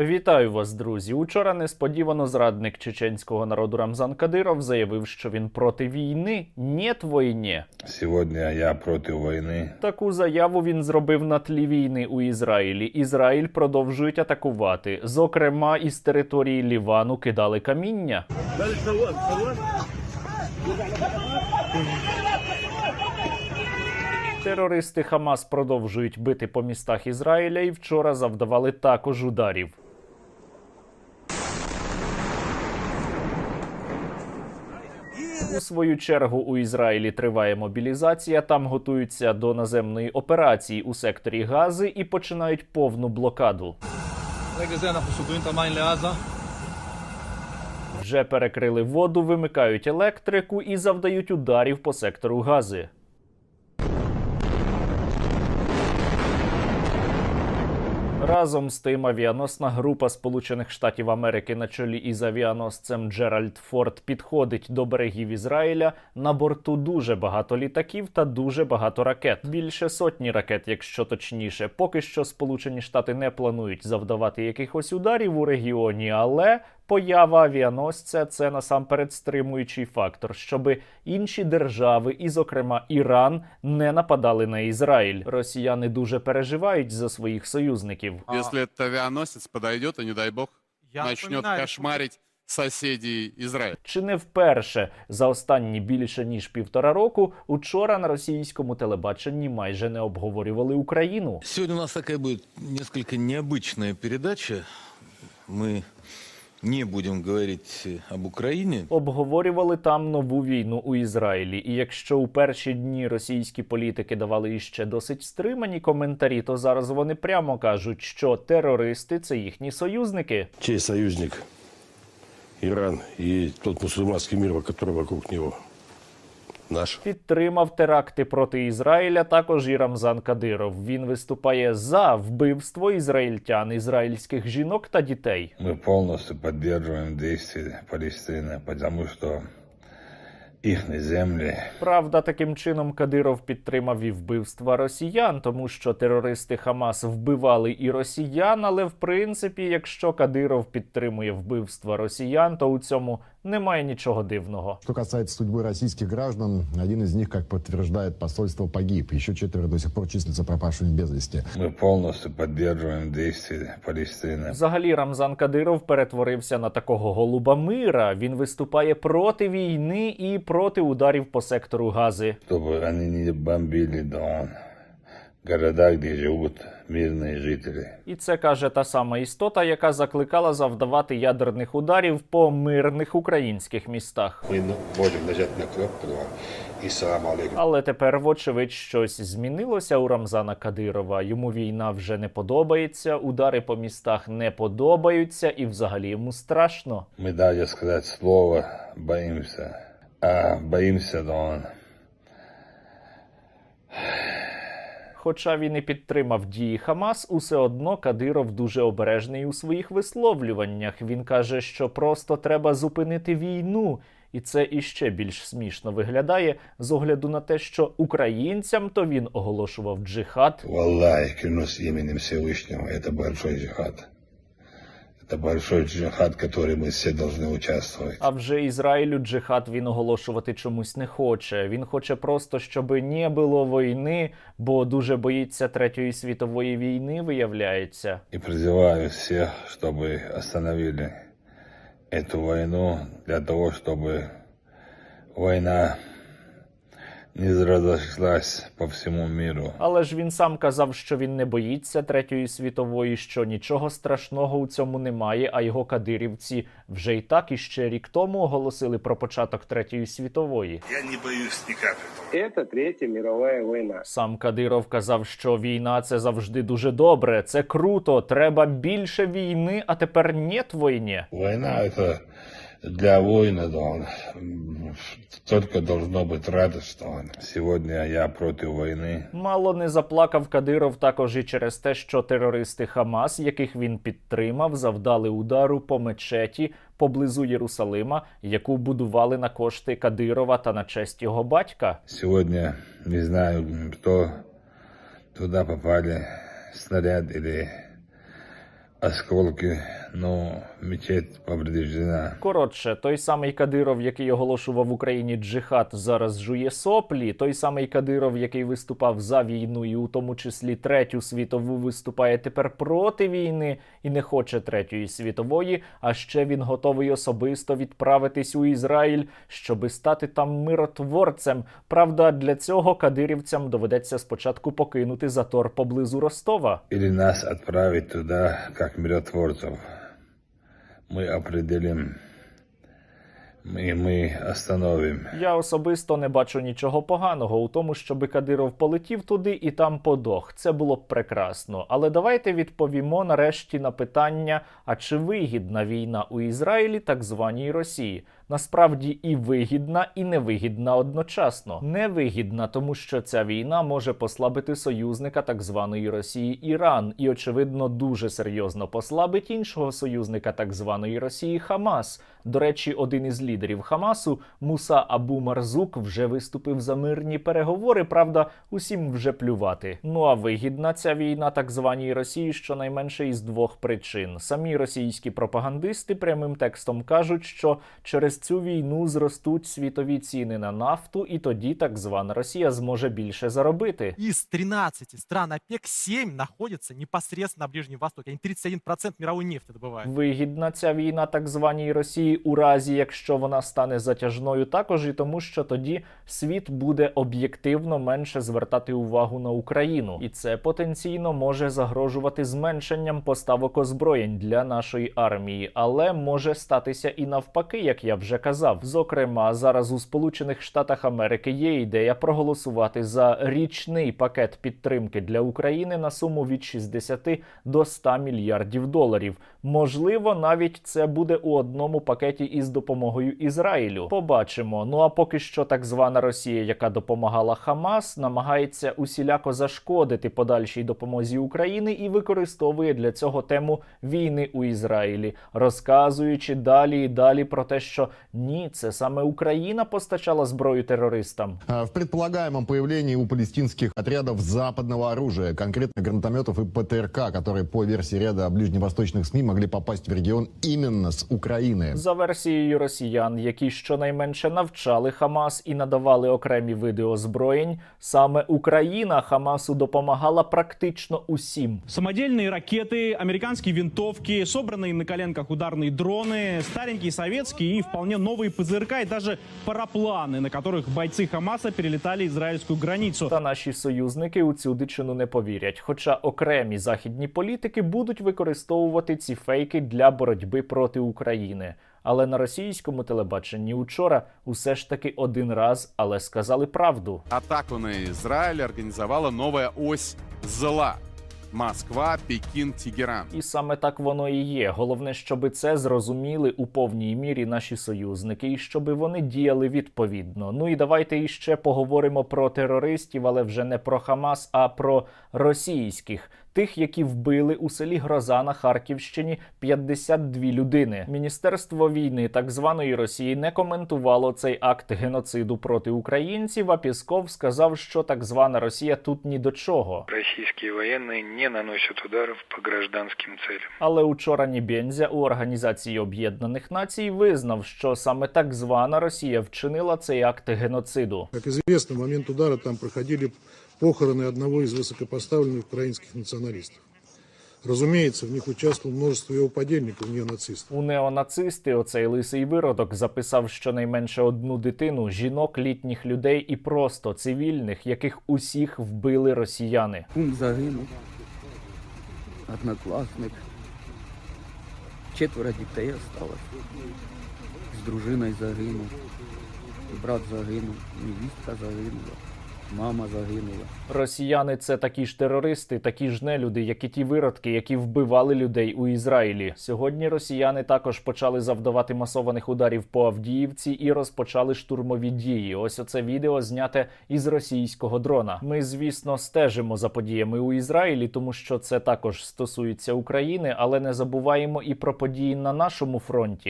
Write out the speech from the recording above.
Вітаю вас, друзі. Учора несподівано зрадник чеченського народу Рамзан Кадиров заявив, що він проти війни. Нєт війні. Сегодня я против войны. Таку заяву він зробив на тлі війни у Ізраїлі. Ізраїль продовжують атакувати. Зокрема, із території Лівану кидали каміння. Терористи Хамас продовжують бити по містах Ізраїля і вчора завдавали також ударів. У свою чергу у Ізраїлі триває мобілізація. Там готуються до наземної операції у секторі Гази і починають повну блокаду. Вже перекрили воду, вимикають електрику і завдають ударів по сектору Гази. Разом з тим авіаносна група Сполучених Штатів Америки на чолі із авіаносцем Джеральд Форд підходить до берегів Ізраїля. На борту дуже багато літаків та дуже багато ракет. Більше сотні ракет, якщо точніше. Поки що Сполучені Штати не планують завдавати якихось ударів у регіоні, але Поява авіаносця це насамперед стримуючий фактор, щоби інші держави, і, зокрема, Іран, не нападали на Ізраїль. Росіяни дуже переживають за своїх союзників. Если этот авианосец подойдет и, не дай бог, Я начнет напоминаю, кошмарить соседей Израиля. Чи не вперше за останні більше ніж півтора року учора на російському телебаченні майже не обговорювали Україну. Сегодня у нас такая будет несколько необычная передача. Мы не будем говорить э, об Україні. Обговорювали там нову війну у Ізраїлі. І якщо у перші дні російські політики давали іще досить стримані коментарі, то зараз вони прямо кажуть, що терористи це їхні союзники. Чий союзник Іран і тот мусульманський мір, який вокруг него. Наш. Підтримав теракти проти Ізраїля також і Рамзан Кадиров. Він виступає за вбивство ізраїльтян, ізраїльських жінок та дітей. Мы полностью поддерживаем действия Палестины, потому что их земли Правда, таким чином Кадиров підтримав і вбивства росіян, тому що терористи Хамас вбивали і росіян. Але в принципі, якщо Кадиров підтримує вбивства росіян, то у цьому немає нічого дивного. Что касается судьбы российских граждан, один из них, как подтверждает посольство, погиб. Еще четверо до сих пор числятся пропавшими без вести. мы полностью поддерживаем действия Палестины. Взагалі, Рамзан Кадиров перетворився на такого голуба мира. Він виступає проти війни і проти ударів по сектору Гази. чтобы они не бомбили Дон, города, где живут мирные жители. І це каже та сама істота, яка закликала завдавати ядерних ударів по мирних українських містах. Мы можем нажать на кнопку два, и салам алейкум. Але тепер, вочевидь, щось змінилося у Рамзана Кадирова. Йому війна вже не подобається, удари по містах не подобаються, і взагалі йому страшно. Мы даже сказать слово боимся. А боимся Дон. Хоча він і підтримав дії Хамас, усе одно Кадиров дуже обережний у своїх висловлюваннях. Він каже, що просто треба зупинити війну. І це іще більш смішно виглядає з огляду на те, що українцям то він оголошував джихад, Валлай, кіно з іменем Всевишнього, це великий джихад. Это большой джихад, в который мы все должны участвовать. А вже Ізраїлю джихад він оголошувати чомусь не хоче. Він хоче просто, щоб не було війни, бо дуже боїться третьої світової війни, виявляється. И призываю всех, чтобы остановили эту войну для того, чтобы война не разошлась по всему миру. Але ж він сам казав, що він не боїться третьої світової, що нічого страшного у цьому немає. А його кадирівці вже й так іще рік тому оголосили про початок третьої світової. Я не боюсь ни капли. Это Третья мировая война. Сам Кадиров казав, що війна це завжди дуже добре, це круто. Треба більше війни, а тепер нет війни. Война это для м, только должно быть радостно. Сегодня я против войны. Мало не заплакав Кадиров також і через те, що терористи Хамас, яких він підтримав, завдали удару по мечеті поблизу Єрусалима, яку будували на кошти Кадирова та на честь його батька. Сегодня не знаю, кто туда попали, снаряд или осколки, но мечеть повреждена. Коротше, той самий Кадиров, який оголошував в Україні джихад, зараз жує соплі. Той самий Кадиров, який виступав за війну, і у тому числі третю світову, виступає тепер проти війни і не хоче третьої світової. А ще він готовий особисто відправитись у Ізраїль, щоби стати там миротворцем. Правда, для цього кадирівцям доведеться спочатку покинути затор поблизу Ростова. Или нас отправить туда, как миротворцев. Мы определим, мы, мы остановим. Я особисто не бачу нічого поганого у тому, щоби Кадиров полетів туди і там подох. Це було б прекрасно. Але давайте відповімо нарешті на питання: а чи вигідна війна у Ізраїлі так званій Росії? Насправді і вигідна, і невигідна одночасно. Невигідна, тому що ця війна може послабити союзника так званої Росії Іран, і очевидно дуже серйозно послабить іншого союзника так званої Росії Хамас. До речі, один із лідерів Хамасу Муса Абу Марзук вже виступив за мирні переговори. Правда, усім вже плювати. Ну а вигідна ця війна так званій Росії щонайменше із двох причин. Самі російські пропагандисти прямим текстом кажуть, що через цю війну зростуть світові ціни на нафту, і тоді так звана Росія зможе більше заробити. Из 13 стран ОПЕК 7 находятся непосредственно на Ближнем Востоке. Они 31% мировой нефти добывают. Вигідна ця війна так званій Росії у разі, якщо вона стане затяжною, також і тому, що тоді світ буде об'єктивно менше звертати увагу на Україну, і це потенційно може загрожувати зменшенням поставок озброєнь для нашої армії, але може статися і навпаки, як я вже казав. Зокрема, зараз у Сполучених Штатах Америки є ідея проголосувати за річний пакет підтримки для України на суму від 60 до 100 мільярдів доларів. Можливо, навіть це буде у одному пакеті із допомогою Ізраїлю. Побачимо. Ну а поки що так звана Росія, яка допомагала Хамас, намагається усіляко зашкодити подальшій допомозі України і використовує для цього тему війни у Ізраїлі, розказуючи далі і далі про те, що ні, це саме Україна постачала зброю терористам. А, В предполагаемом появлении у палестинских отрядов западного оружия, конкретно гранатометов и ПТРК, которые по версии ряда ближневосточных СМИ могли попасть в регион именно с Украины. За версією росіян, які щонайменше навчали Хамас і надавали окремі види озброєнь, саме Україна Хамасу допомагала практично усім. Самодельные ракеты, американские винтовки, собранные на коленках ударные дроны, старенькие советские и вполне новые ПЗРК и даже парапланы, на которых бойцы Хамаса перелетали израильскую границу. Та наші союзники у цю дичину не повірять. Хоча окремі західні політики будуть використовувати ці фейки для боротьби проти України. Але на російському телебаченні учора усе ж таки один раз, але сказали правду. Атаку на Израиль организовала новая ось зла. Москва, Пекин, Тегеран. І саме так воно і є. Головне, щоб це зрозуміли у повній мірі наші союзники, і щоб вони діяли відповідно. Ну і давайте іще поговоримо про терористів, але вже не про Хамас, а про російських. Тих, які вбили у селі Гроза на Харківщині 52 людини. Міністерство війни так званої Росії не коментувало цей акт геноциду проти українців. А Пісков сказав, що так звана Росія тут ні до чого. Российские военные не наносят ударов по гражданским целям. Але учора Нібензя у Організації Об'єднаних Націй визнав, що саме так звана Росія вчинила цей акт геноциду. Как известно, момент удара там проходили похороны одного из высокопоставленных украинских националистов. Разумеется, в них участвовало множество его подельников, неонацистов. У неонацисти оцей лисий виродок записав щонайменше одну дитину, жінок, літніх людей і просто цивільних, яких усіх вбили росіяни. Кум загинув, однокласник. Четверо дітей осталось. З дружиною загинув. Брат загинув, невістка загинула, мама загинула. Росіяни це такі ж терористи, такі ж нелюди, як і ті виродки, які вбивали людей у Ізраїлі. Сьогодні росіяни також почали завдавати масованих ударів по Авдіївці і розпочали штурмові дії. Ось оце відео зняте із російського дрона. Ми, звісно, стежимо за подіями у Ізраїлі, тому що це також стосується України, але не забуваємо і про події на нашому фронті.